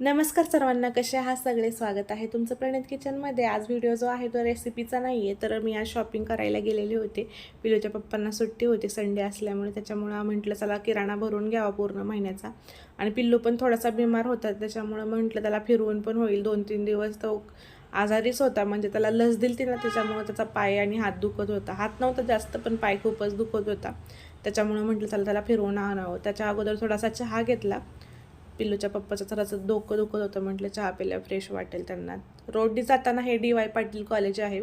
नमस्कार सर्वांना कसे आहात? सगळे स्वागत आहे तुमचं प्रणित किचनमध्ये. आज व्हिडिओ जो आहे तो रेसिपीचा नाही आहे तर मी आज शॉपिंग करायला गेलेले होते. पिलूच्या पप्पांना सुट्टी होती संडे असल्यामुळे त्याच्यामुळं म्हटलं चला किराणा भरून घ्यावा पूर्ण महिन्याचा. आणि पिल्लू पण थोडासा बिमार होता त्याच्यामुळं म्हटलं त्याला फिरवून पण होईल दोन तीन दिवस. तो आजारीच होता म्हणजे त्याला लस दिली ना त्याच्यामुळं त्याचा पाय आणि हात दुखत होता. हात नव्हता जास्त पण पाय खूपच दुखत होता. त्याच्यामुळं म्हटलं चला त्याला फिरवून आणावं. त्याच्या अगोदर थोडासा चहा घेतला. पिल्लूच्या पप्पाचं थोडंसं डोकं दुखत होतं म्हटलं चहा प्यायला फ्रेश वाटेल त्यांना. रोडनी जाताना हे डी वाय पाटील कॉलेज आहे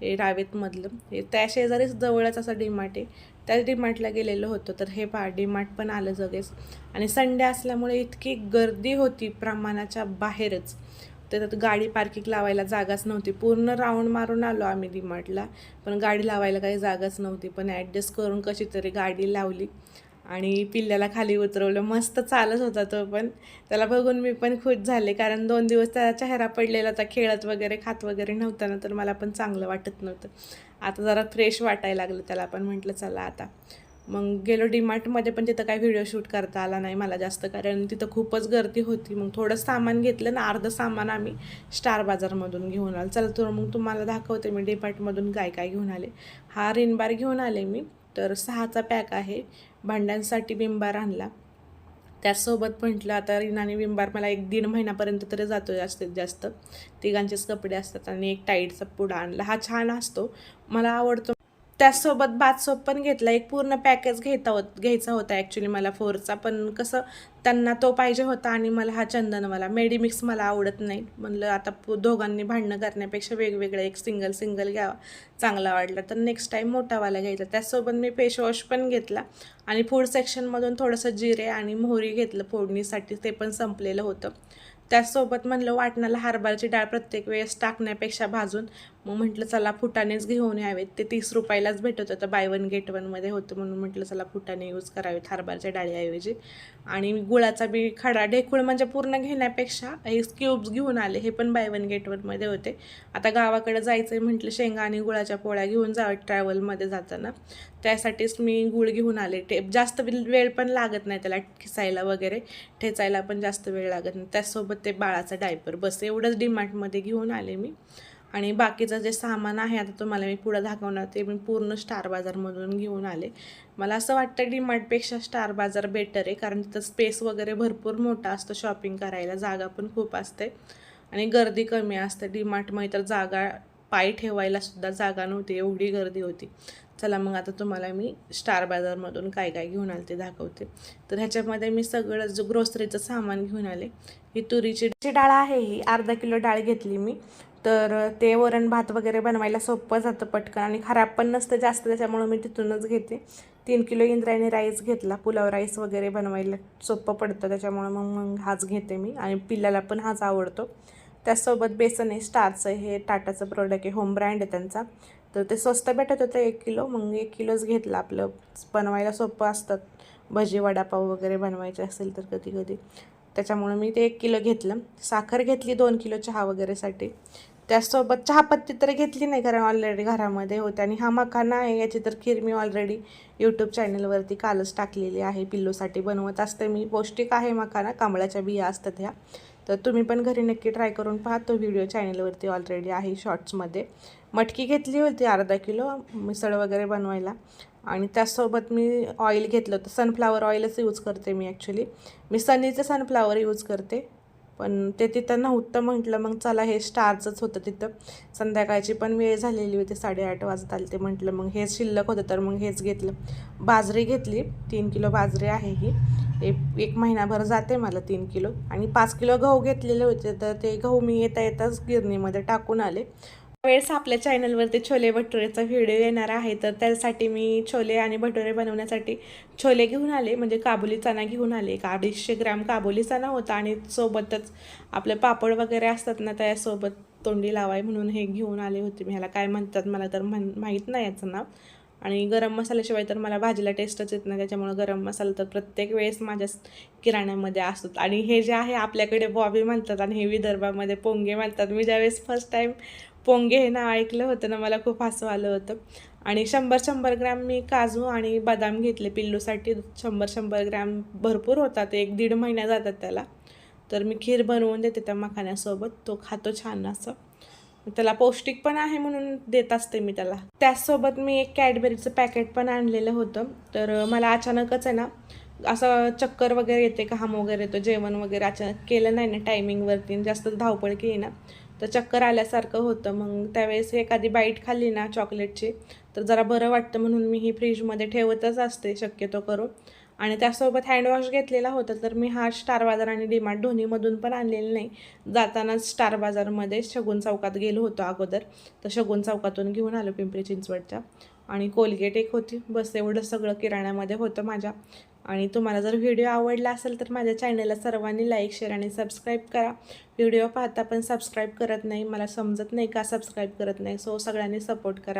हे रावेतमधलं. हे त्या शेजारीच जवळच असं डीमार्ट आहे. त्याच डीमार्टला गेलेलं होतं तर हे पहा डीमार्ट पण आलं जगेच आणि संडे असल्यामुळे इतकी गर्दी होती प्रमाणाच्या बाहेरच. त्याच्यात गाडी पार्किंग लावायला जागाच नव्हती. पूर्ण राऊंड मारून आलो आम्ही डीमार्टला पण गाडी लावायला काही जागाच नव्हती. पण ॲडजस्ट करून कशी तरी गाडी लावली. आणि पिल्ल्याला खाली उतरवलं. मस्त चालत होता तो पण. त्याला बघून मी पण खुश झाले कारण दोन दिवस त्याचा चेहरा पडलेला होता. खेळत वगैरे खात वगैरे नव्हता ना तर मला पण चांगलं वाटत नव्हतं. आता जरा फ्रेश वाटायला लागलं त्याला. पण म्हटलं चला आता. मग गेलो डीमार्टमध्ये पण तिथं काही व्हिडिओ शूट करता आला नाही मला जास्त कारण तिथं खूपच गर्दी होती. मग थोडं सामान घेतलं ना अर्धं सामान आम्ही स्टार बाजारमधून घेऊन आलो. चला तर मग तुम्हाला दाखवते मी डीमार्टमधून काय काय घेऊन आले. हा रिनबार घेऊन आले मी. तर सहाचा पॅक आहे. भांड्यांसाठी विंबार आणला. त्याचसोबत म्हटलं आता रिनाने विंबार मला एक दीड महिन्यापर्यंत तरी जातो जास्तीत जास्त. तिघांचेच कपडे असतात आणि एक टाईटचा पुडा आणला. हा छान असतो. मला आवडतो. त्याचसोबत बाथ सोप पण घेतला. एक पूर्ण पॅकेज घेता होत घ्यायचा होता ॲक्च्युली मला फोरचा. पण कसं त्यांना तो पाहिजे होता आणि मला हा चंदनवाला मेडिमिक्स मला आवडत नाही. म्हणलं आता पु- दोघांनी भांडणं करण्यापेक्षा वेगवेगळं एक सिंगल सिंगल घ्यावा. चांगला वाटला. तर नेक्स्ट टाईम मोठावाला घ्यायचा. त्याचसोबत मी फेसवॉश पण घेतला. आणि फूड सेक्शनमधून थोडंसं जिरे आणि मोहरी घेतलं. फोडणीसाठी ते पण संपलेलं होतं. त्याचसोबत म्हणलं वाटणाला हरभऱ्याची डाळ प्रत्येक वेळेस टाकण्यापेक्षा भाजून. मग म्हटलं चला फुटानेच घेऊन यावेत. ते तीस रुपयालाच भेटत होतं. बाय वन गेट वनमध्ये होतं. म्हणून म्हटलं चला फुटाने यूज करावेत हरभऱ्याच्या डाळीऐवजी. आणि गुळाचा बी खडा ढेकूळ म्हणजे पूर्ण घेण्यापेक्षा हे क्यूब्स घेऊन आले. हे पण बाय वन गेट वनमध्ये होते. आता गावाकडे जायचं आहे म्हटलं शेंगा आणि गुळाच्या पोळ्या घेऊन जावं ट्रॅव्हलमध्ये जाताना. त्यासाठीच मी गुळ घेऊन आले. ते जास्त वेळ वेळ पण लागत नाही त्याला खिसायला वगैरे. ठेचायला पण जास्त वेळ लागत नाही. त्याचसोबत ते बाळाचा डायपर बस एवढंच डीमार्टमध्ये घेऊन आले मी. आणि बाकीचं जे सामान आहे आता तुम्हाला मी पुढं दाखवणार ते मी पूर्ण स्टार बाजारमधून घेऊन आले. मला असं वाटतं डीमार्टपेक्षा स्टार बाजार बेटर आहे कारण तिथं स्पेस वगैरे भरपूर मोठा असतो शॉपिंग करायला जागा पण खूप असते. आणि गर्दी कमी असते डीमार्टमध्ये तर जागा पाय ठेवायला सुद्धा जागा नव्हती एवढी गर्दी होती. चला मग आता तुम्हाला मी स्टार बाजारमधून काय काय घेऊन आले ते दाखवते. तर ह्याच्यामध्ये मी सगळं जो ग्रोसरीचं सामान घेऊन आले ही तुरीची जी डाळ आहे ही अर्धा किलो डाळ घेतली मी. तर ते वरण भात वगैरे बनवायला सोपं जातं पटकन आणि खराब पण नसतं जास्त त्याच्यामुळं मी तिथूनच घेते. तीन किलो इंद्रायणी राईस घेतला पुलाव राईस वगैरे बनवायला सोपं पडतं त्याच्यामुळं मग मग हाच घेते मी आणि पिल्ल्याला पण हाच आवडतो. त्याचसोबत बेसन आहे स्टारचं हे टाटाचं प्रोडक्ट आहे होम ब्रँड आहे त्यांचा. तर ते स्वस्त भेटत होतं एक किलो मग एक किलोच घेतलं आपलं. बनवायला सोपं असतात भजी वडापाव वगैरे बनवायचे असेल तर कधी कधी त्याच्यामुळं मी ते एक किलो घेतलं. साखर घेतली दोन किलो चहा वगैरेसाठी. त्याचसोबत चहापत्ती तर घेतली नाही कारण ऑलरेडी घरामध्ये होते. आणि हा मखाना आहे याची तर खीर मी ऑलरेडी यूट्यूब चॅनलवरती कालच टाकलेली आहे. पिल्लूसाठी बनवत असते मी. पौष्टिक आहे मखाना. कमळाच्या बिया असतात ह्या. तर तुम्ही पण घरी नक्की ट्राय करून पहा. तो व्हिडिओ चॅनलवरती ऑलरेडी आहे शॉर्ट्समध्ये मटकी घेतली होती अर्धा किलो मिसळ वगैरे बनवायला. आणि त्याचसोबत मी ऑइल घेतलं होतं. सनफ्लावर ऑइलच यूज करते मी ॲक्च्युली मी सनीचं सनफ्लावर यूज करते. पण ते तिथं नव्हतं म्हटलं मग चला हे स्टारचंच होतं तिथं. संध्याकाळची पण वेळ झालेली होती साडेआठ वाजत आले ते म्हटलं मग हेच शिल्लक होतं तर मग हेच घेतलं. बाजरी घेतली तीन किलो बाजरी आहे ही. एक एक महिनाभर जाते मला तीन किलो. आणि पाच किलो गहू घेतलेले होते तर ते गहू मी येता येताच गिरणीमध्ये टाकून आले. वेळेस आपल्या चॅनलवरती छोले भटुरेचा व्हिडिओ येणार आहे तर त्यासाठी मी छोले आणि भटुरे बनवण्यासाठी छोले घेऊन आले म्हणजे काबुली चणा घेऊन आले. एक अडीचशे ग्राम काबुली चणा होता आणि सोबतच आपले पापड वगैरे असतात ना त्यासोबत तोंडी लावाय म्हणून हे घेऊन आले होते. मी ह्याला काय म्हणतात मला तर म्हण माहीत नाही याचं नाव. आणि गरम मसाल्याशिवाय तर मला भाजीला टेस्टच येत नाही. त्याच्यामुळं गरम मसाला तर प्रत्येक वेळेस माझ्या किराण्यामध्ये असतात आणि हे जे आहे आपल्याकडे बॉबी म्हणतात आणि हे विदर्भामध्ये पोंगे म्हणतात. मी ज्यावेळेस फर्स्ट टाईम पोंगे हे नाव ऐकलं होतं ना मला खूप हसू आलं होतं. आणि शंभर शंभर ग्रॅम मी काजू आणि बदाम घेतले पिल्लूसाठी. शंभर शंभर ग्रॅम भरपूर होतात. एक दीड महिना जातात त्याला. तर मी खीर बनवून देते त्या मखाण्यासोबत. तो खातो छान असं. त्याला पौष्टिक पण आहे म्हणून देत असते मी त्याला. त्याचसोबत मी एक कॅडबेरीचं पॅकेट पण आणलेलं होतं. तर मला अचानकच आहे ना असं चक्कर वगैरे येते घाम वगैरे येतो जेवण वगैरे अचानक केलं नाही ना टायमिंगवरती जास्त धावपळ केली ना तर चक्कर आल्यासारखं होतं. मग त्यावेळेस एखादी बाईट खाल्ली ना चॉकलेटची तर जरा बरं वाटतं म्हणून मी ही फ्रीजमध्ये ठेवतच असते शक्यतो करून. आणि त्यासोबत हँडवॉश घेतलेला होता तर मी हा स्टार बाजार आणि डीमार्ट दोन्हीमधून पण आणलेला नाही. जातानाच स्टार बाजारमध्ये शगुन चौकात गेलो होतो अगोदर. तर शगुन चौकातून घेऊन आलो पिंपरी चिंचवडच्या. आणि कोलगेट एक होती. बस एवढं सगळं किराण्यामध्ये होतं माझ्या. आणि तुम्हाला जर व्हिडिओ आवडला असेल तर माझ्या चॅनलला सर्वांनी लाईक शेअर आणि सबस्क्राईब करा. व्हिडिओ पाहता पण सबस्क्राईब करत नाही. मला समजत नाही का सबस्क्राईब करत नाही. सो सगळ्यांनी सपोर्ट करा.